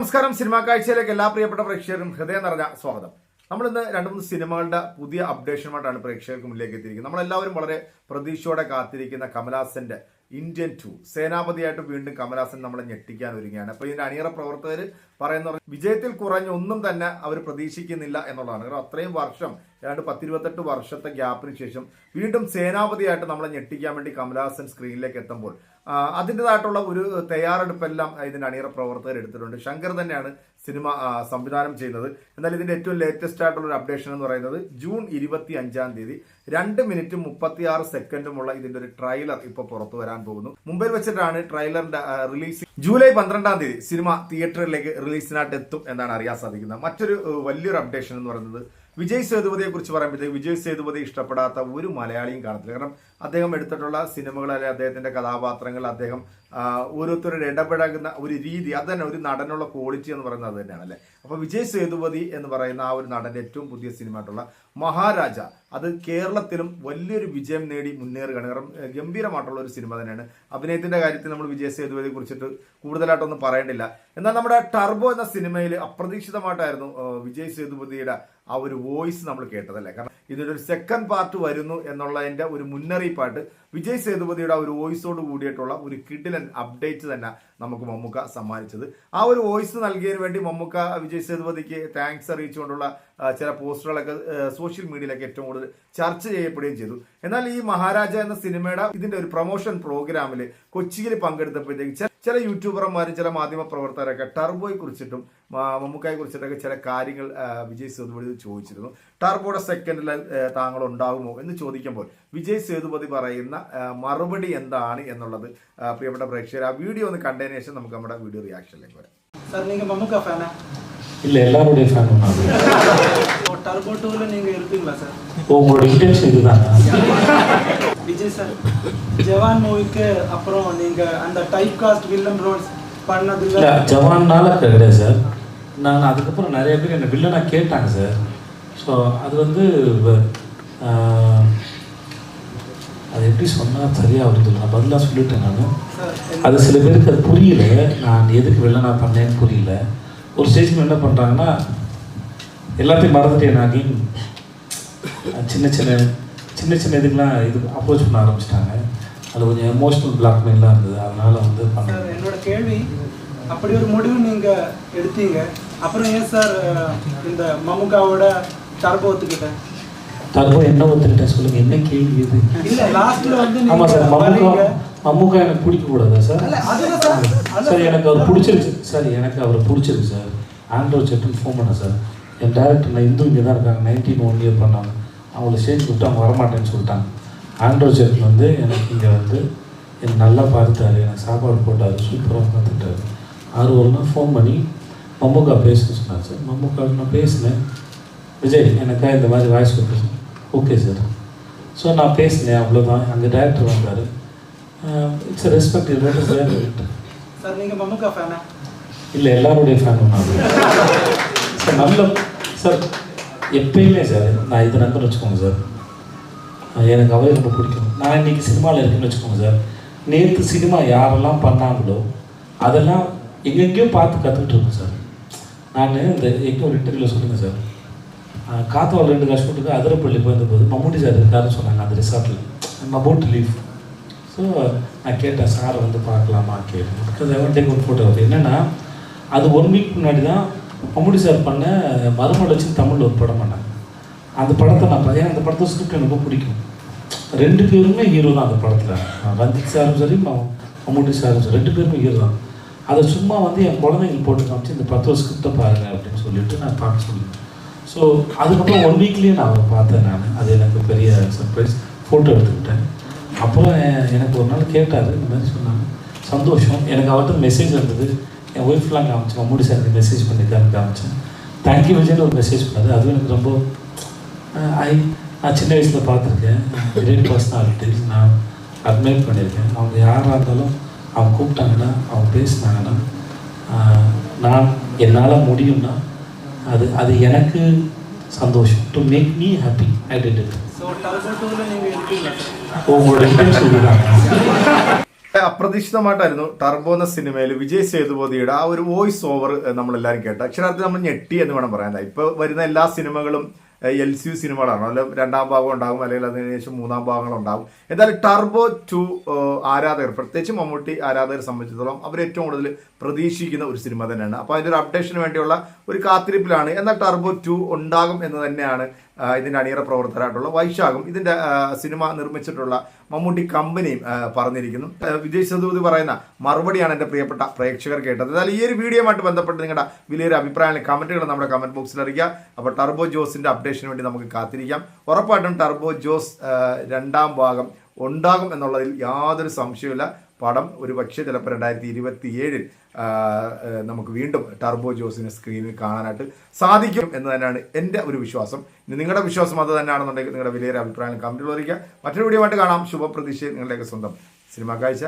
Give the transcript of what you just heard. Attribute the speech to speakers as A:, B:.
A: നമസ്കാരം. സിനിമാ കാഴ്ചയിലേക്ക് എല്ലാ പ്രിയപ്പെട്ട പ്രേക്ഷകരും ഹൃദയം നിറഞ്ഞ സ്വാഗതം. നമ്മൾ ഇന്ന് രണ്ട് മൂന്ന് സിനിമകളുടെ പുതിയ അപ്ഡേഷനുമായിട്ടാണ് പ്രേക്ഷകർക്ക് മുന്നിലേക്ക് എത്തിയിരിക്കുന്നത്. നമ്മളെല്ലാവരും വളരെ പ്രതീക്ഷയോടെ കാത്തിരിക്കുന്ന കമലഹാസന്റെ ഇന്ത്യൻ ടു. സേനാപതിയായിട്ട് വീണ്ടും കമലഹാസൻ നമ്മളെ ഞെട്ടിക്കാൻ ഒരുങ്ങിയാണ് അപ്പൊ ഇതിന്റെ അണിയറ പ്രവർത്തകർ പറയുന്ന വിജയത്തിൽ കുറഞ്ഞ ഒന്നും തന്നെ അവർ പ്രതീക്ഷിക്കുന്നില്ല എന്നുള്ളതാണ്. കാരണം അത്രയും വർഷം ഏതാണ്ട് പത്തിരുപത്തെട്ട് വർഷത്തെ ഗ്യാപ്പിന് ശേഷം വീണ്ടും സേനാപതിയായിട്ട് നമ്മളെ ഞെട്ടിക്കാൻ വേണ്ടി കമലഹാസൻ സ്ക്രീനിലേക്ക് എത്തുമ്പോൾ അതിന്റെതായിട്ടുള്ള ഒരു തയ്യാറെടുപ്പെല്ലാം ഇതിന്റെ അണിയറ പ്രവർത്തകർ എടുത്തിട്ടുണ്ട്. ശങ്കർ തന്നെയാണ് സിനിമ സംവിധാനം ചെയ്യുന്നത്. എന്നാൽ ഇതിന്റെ ഏറ്റവും ലേറ്റസ്റ്റ് ആയിട്ടുള്ള ഒരു അപ്ഡേഷൻ എന്ന് പറയുന്നത് ജൂൺ ഇരുപത്തി അഞ്ചാം തീയതി രണ്ട് മിനിറ്റും മുപ്പത്തി ആറ് സെക്കൻഡുമുള്ള ഇതിന്റെ ഒരു ട്രെയിലർ ഇപ്പോൾ പുറത്തു വരാൻ പോകുന്നു. മുംബൈയിൽ വെച്ചിട്ടാണ് ട്രെയിലറിന്റെ റിലീസ് ജൂലൈ പന്ത്രണ്ടാം തീയതി സിനിമ തിയേറ്ററിലേക്ക് റിലീസിനായിട്ട് എത്തും എന്നാണ് അറിയാൻ സാധിക്കുന്നത്. മറ്റൊരു വലിയൊരു അപ്ഡേഷൻ എന്ന് പറയുന്നത് വിജയ് സേതുപതിയെ കുറിച്ച് പറയുമ്പോഴത്തേക്ക് വിജയ് സേതുപതി ഇഷ്ടപ്പെടാത്ത ഒരു മലയാളിയും കാണത്തില്ല. കാരണം അദ്ദേഹം എടുത്തിട്ടുള്ള സിനിമകൾ അല്ലെങ്കിൽ അദ്ദേഹത്തിന്റെ കഥാപാത്രങ്ങൾ അദ്ദേഹം ഓരോരുത്തരുടെ ഇടപഴകുന്ന ഒരു രീതി അത് തന്നെ ഒരു നടനുള്ള ക്വാളിറ്റി എന്ന് പറയുന്നത് അത് തന്നെയാണ് അല്ലേ? അപ്പോൾ വിജയ് സേതുപതി എന്ന് പറയുന്ന ആ ഒരു നടന്റെ ഏറ്റവും പുതിയ സിനിമ ആയിട്ടുള്ള മഹാരാജ അത് കേരളത്തിലും വലിയൊരു വിജയം നേടി മുന്നേറുകയാണ്. കാരണം ഗംഭീരമായിട്ടുള്ള ഒരു സിനിമ തന്നെയാണ്. അഭിനയത്തിന്റെ കാര്യത്തിൽ നമ്മൾ വിജയ് സേതുപതിയെ കുറിച്ചിട്ട് കൂടുതലായിട്ടൊന്നും പറയേണ്ടില്ല. എന്നാൽ നമ്മുടെ ടർബോ എന്ന സിനിമയിൽ അപ്രതീക്ഷിതമായിട്ടായിരുന്നു വിജയ് സേതുപതിയുടെ ആ ഒരു വോയിസ് നമ്മൾ കേട്ടതല്ലേ കാരണം ഇതിന്റെ ഒരു സെക്കൻഡ് പാർട്ട് വരുന്നു എന്നുള്ളതിന്റെ ഒരു മുന്നറിയിപ്പായിട്ട് വിജയ് സേതുപതിയുടെ ആ ഒരു വോയിസോട് കൂടിയിട്ടുള്ള ഒരു കിഡിലൻ അപ്ഡേറ്റ് തന്നെ നമുക്ക് മമ്മൂക്ക സമ്മാനിച്ചത്. ആ ഒരു വോയിസ് നൽകിയതിന് വേണ്ടി മമ്മൂക്ക വിജയ് സേതുപതിക്ക് താങ്ക്സ് അറിയിച്ചുകൊണ്ടുള്ള ചില പോസ്റ്ററുകളൊക്കെ സോഷ്യൽ മീഡിയയിലൊക്കെ ഏറ്റവും കൂടുതൽ ചർച്ച ചെയ്യപ്പെടുകയും ചെയ്തു. എന്നാൽ ഈ മഹാരാജ എന്ന സിനിമയുടെ ഇതിന്റെ ഒരു പ്രൊമോഷൻ പ്രോഗ്രാമിൽ കൊച്ചിയിൽ പങ്കെടുത്തപ്പോഴത്തേക്ക് ചില യൂട്യൂബർമാരും ചില മാധ്യമ പ്രവർത്തകരൊക്കെ ടർബോയെ കുറിച്ചിട്ടും മമ്മൂക്കായെ കുറിച്ചിട്ടൊക്കെ ചില കാര്യങ്ങൾ വിജയ് സേതുപതി ചോദിച്ചിരുന്നു. ടർബോയുടെ സെക്കൻഡിൽ താങ്കൾ ഉണ്ടാകുമോ എന്ന് ചോദിക്കുമ്പോൾ വിജയ് സേതുപതി പറയുന്ന മറുപടി എന്താണ് എന്നുള്ളത് പ്രിയപ്പെട്ട പ്രേക്ഷകർ ആ വീഡിയോ ഒന്ന് കണ്ടതിന് ശേഷം നമുക്ക് നമ്മുടെ വീഡിയോ റിയാക്ഷനിലേക്ക് വരാം.
B: സാർ നിങ്ങൾ മമ്മൂക്ക ഫാനാ
C: இல்ல எல்லாருடைய ஃபேனும் நான்.
B: டர்போ டூல நீங்க இருப்பீங்களா சார்
C: உங்களோட இன்டென்ஷன் இதுதானா.
B: விஜய் சார் ஜவான் மூவிக்கு அப்புறம் நீங்க அந்த டைப் காஸ்ட் வில்லன் ரோல்ஸ் பண்ணதுல
C: இல்ல ஜவான்னால கிடையாது சார் நான் அதுக்கப்புறம் நிறைய பேர் என்ன வில்லனா கேட்டாங்க சார் ஸோ அது வந்து அது எப்படி சொன்னால் சரியாக வருது நான் பதிலாக சொல்லிட்டேன் நான். அது சில பேருக்கு அது புரியல. நான் எதுக்கு வில்லனா பண்ணேன்னு புரியல. ஒரு ஸ்டேஜ்ல என்ன பண்ணுறாங்கன்னா எல்லாத்தையும் மறந்துட்டு நான் சின்ன சின்ன சின்ன சின்ன இதுக்கெலாம் இது அப்ரோச் பண்ண ஆரம்பிச்சிட்டாங்க. அது கொஞ்சம் எமோஷ்னல் பிளாக்மெயிலாம் இருந்தது. அதனால வந்து
B: சார்
C: பண்ண
B: என்னோட கேள்வி அப்படி ஒரு முடிவு நீங்க எடுத்தீங்க. அப்புறம் ஏன் சார் இந்த மம்முக்காவோட டர்போ ஒத்துக்கிட்டேன்
C: தர்போ என்ன ஒத்துக்கிட்டேன் சொல்லுங்க. என்ன கேள்வி இது?
B: இல்ல லாஸ்ட்ல வந்து
C: ஆமா சார்
B: நீங்க
C: மம்முக்கா எனக்கு பிடிக்க கூடாதா சார்
B: சார்
C: எனக்கு அவர் பிடிச்சிருக்கு சார் எனக்கு அவர் பிடிச்சிருக்கு சார் ஆண்ட்ரோ செட்டுன்னு ஃபோன் பண்ணேன் சார் என் டேரக்டர் நான் இந்து இங்கே தான் இருக்காங்க. நைன்டீன் ஒன் இயர் பண்ணாங்க. அவங்கள ஸ்டேஜ் விட்டு அவங்க வரமாட்டேன்னு சொல்லிட்டாங்க. ஆண்ட்ரோ செட்டில் வந்து எனக்கு இங்கே வந்து எனக்கு நல்லா பார்த்துட்டாரு. எனக்கு சாப்பாடு போட்டார். சூப்பராக பார்த்துட்டாரு ஆறு ஒரு நாள் ஃபோன் பண்ணி மம்முக்கா பேச சொன்னார் சார் மம்முக்கா நான் பேசினேன். விஜய் எனக்கா இந்த மாதிரி வாய்ஸ் கொடுத்து ஓகே சார் ஸோ நான் பேசினேன். அவ்வளோதான் அங்கே டேரக்டர் வந்தார். இட்ஸ் ரெஸ்பெக்ட் இது சார்
B: சார் நீங்க மம்முக்கா ஃபேனா
C: இல்லை எல்லாருடைய ஃபேனும் நான். சார் நல்ல சார் எப்பயுமே சார் நான் இது நம்பர் வச்சுக்கோங்க சார். எனக்கு அவரே ரொம்ப பிடிக்கும். நான் இன்னைக்கு சினிமாவில் இருக்குன்னு வச்சுக்கோங்க சார். நேற்று சினிமா யாரெல்லாம் பண்ணாங்களோ அதெல்லாம் எங்கெங்கேயோ பார்த்து கற்றுக்கிட்டு இருக்கேன் சார். நான் இந்த எங்கே ஒரு இன்டர்வியூவில் சொல்லுங்கள் சார். காத்தாவில் ரெண்டு கஷ்டத்துக்கு அதிரப்பள்ளி போயிருந்தபோது மம்முட்டி சார் இருக்காருன்னு சொன்னாங்க அந்த ரிசார்ட்டில் அபவுட் லீவ் ஸோ நான் கேட்டேன் சாரை வந்து பார்க்கலாமா கேட்டேன் டேக் ஒரு ஃபோட்டோ என்னென்னா அது ஒன் வீக் முன்னாடி தான் மம்முடி சார் பண்ண மறுமலர்ச்சி தமிழில் ஒரு படம் பண்ணேன் அந்த படத்தை நான் பார்த்தேன் அந்த படத்தை ஸ்கிரிப்ட் எனக்கு ரொம்ப பிடிக்கும். ரெண்டு பேருமே ஹீரோ தான் அந்த படத்தில். ரஞ்சித் சாரும் சரி மம்முடி மம்முட்டி சாரும் சரி ரெண்டு பேருமே ஹீரோ தான். அதை சும்மா வந்து என் குழந்தைங்களுக்கு போட்டு காமிச்சு இந்த பத்து வருஷம் ஸ்கிரிப்டை பாருங்க அப்படின்னு சொல்லிட்டு நான் பார்க்க சொல்லுவேன் ஸோ அதுக்கப்புறம் ஒன் வீக்லேயே நான் அவரை பார்த்தேன் நான். அது எனக்கு பெரிய சர்ப்ரைஸ் ஃபோட்டோ எடுத்துக்கிட்டேன். அப்போ எனக்கு ஒரு நாள் கேட்டார் இந்த மாதிரி சொன்னாங்க. சந்தோஷம். எனக்கு அவர்கிட்ட மெசேஜ் வந்தது. என் ஒய்ஃப்லாம் காமிச்சேன் மம்முடி சாருக்கு மெசேஜ் பண்ணியிருக்காருன்னு காமிச்சேன். தேங்க்யூ விஜய்னு ஒரு மெசேஜ் பண்ணாரு அதுவும் எனக்கு ரொம்ப ஐ நான் சின்ன வயசில் பார்த்துருக்கேன். கிரேட் பர்சனாலிட்டிஸ் நான் அட்மைர் பண்ணியிருக்கேன். அவங்க யாராக இருந்தாலும் அவங்க கூப்பிட்டாங்கன்னா அவங்க பேசினாங்கன்னா நான் என்னால் முடியும்னா அது அது எனக்கு
B: സന്തോഷം. To make me happy
C: I did it
A: അപ്രതീക്ഷിതമായിട്ടായിരുന്നു Turbo എന്ന സിനിമയിൽ വിജയ് സേതുപതിയുടെ ആ ഒരു വോയിസ് ഓവർ നമ്മളെല്ലാവരും കേട്ട അക്ഷരാർത്ഥത്തിൽ നമ്മൾ ഞെട്ടി എന്ന് വേണം പറയാനായി ഇപ്പൊ വരുന്ന എല്ലാ സിനിമകളും എൽ സി യു സിനിമകളാണ്. അല്ല രണ്ടാം ഭാഗം ഉണ്ടാകും അല്ലെങ്കിൽ അതിന് ശേഷം മൂന്നാം ഭാഗങ്ങൾ ഉണ്ടാകും. എന്തായാലും ടർബോ ടു ആരാധകർ പ്രത്യേകിച്ച് മമ്മൂട്ടി ആരാധകരെ സംബന്ധിച്ചിടത്തോളം അവർ ഏറ്റവും കൂടുതൽ പ്രതീക്ഷിക്കുന്ന ഒരു സിനിമ തന്നെയാണ്. അപ്പോൾ അതിന്റെ ഒരു അപ്ഡേഷന് വേണ്ടിയുള്ള ഒരു കാത്തിരിപ്പിലാണ്. എന്നാൽ ടർബോ ടു ഉണ്ടാകും എന്ന് തന്നെയാണ് ആ, ഇതിന്റെ അണിയറ പ്രവർത്തകരായിട്ടുള്ള വൈശാഖും ഇതിന്റെ സിനിമ നിർമ്മിച്ചിട്ടുള്ള മമ്മൂട്ടി കമ്പനിയും പറഞ്ഞിരിക്കുന്നു. വിജയ് സതുപതി പറയുന്ന മറുപടിയാണ് എന്റെ പ്രിയപ്പെട്ട പ്രേക്ഷകർ കേട്ടത്. എന്നാൽ ഈ ഒരു വീഡിയോയുമായിട്ട് ബന്ധപ്പെട്ട് നിങ്ങളുടെ വലിയൊരു അഭിപ്രായങ്ങൾ കമന്റുകൾ നമ്മുടെ കമന്റ് ബോക്സിൽ അറിയിക്കുക. അപ്പോൾ ടർബോ ജോസിന്റെ അപ്ഡേഷന് വേണ്ടി നമുക്ക് കാത്തിരിക്കാം. ഉറപ്പായിട്ടും ടർബോ ജോസ് രണ്ടാം ഭാഗം ഉണ്ടാകും എന്നുള്ളതിൽ യാതൊരു സംശയമില്ല പടം ഒരു പക്ഷേ ചിലപ്പോൾ രണ്ടായിരത്തി ഇരുപത്തി ഏഴിൽ നമുക്ക് വീണ്ടും ടർബോ ജോസിനെ സ്ക്രീനിൽ കാണാനായിട്ട് സാധിക്കും എന്ന് തന്നെയാണ് എന്റെ ഒരു വിശ്വാസം. ഇനി നിങ്ങളുടെ വിശ്വാസം അത് തന്നെയാണെന്നുണ്ടെങ്കിൽ നിങ്ങളുടെ വലിയൊരു അഭിപ്രായം കമന്റുകൾ അറിയിക്കുക. മറ്റൊരു വീഡിയോ ആയിട്ട് കാണാം. ശുഭപ്രതീക്ഷ നിങ്ങളുടെയൊക്കെ സ്വന്തം സിനിമ കാഴ്ച.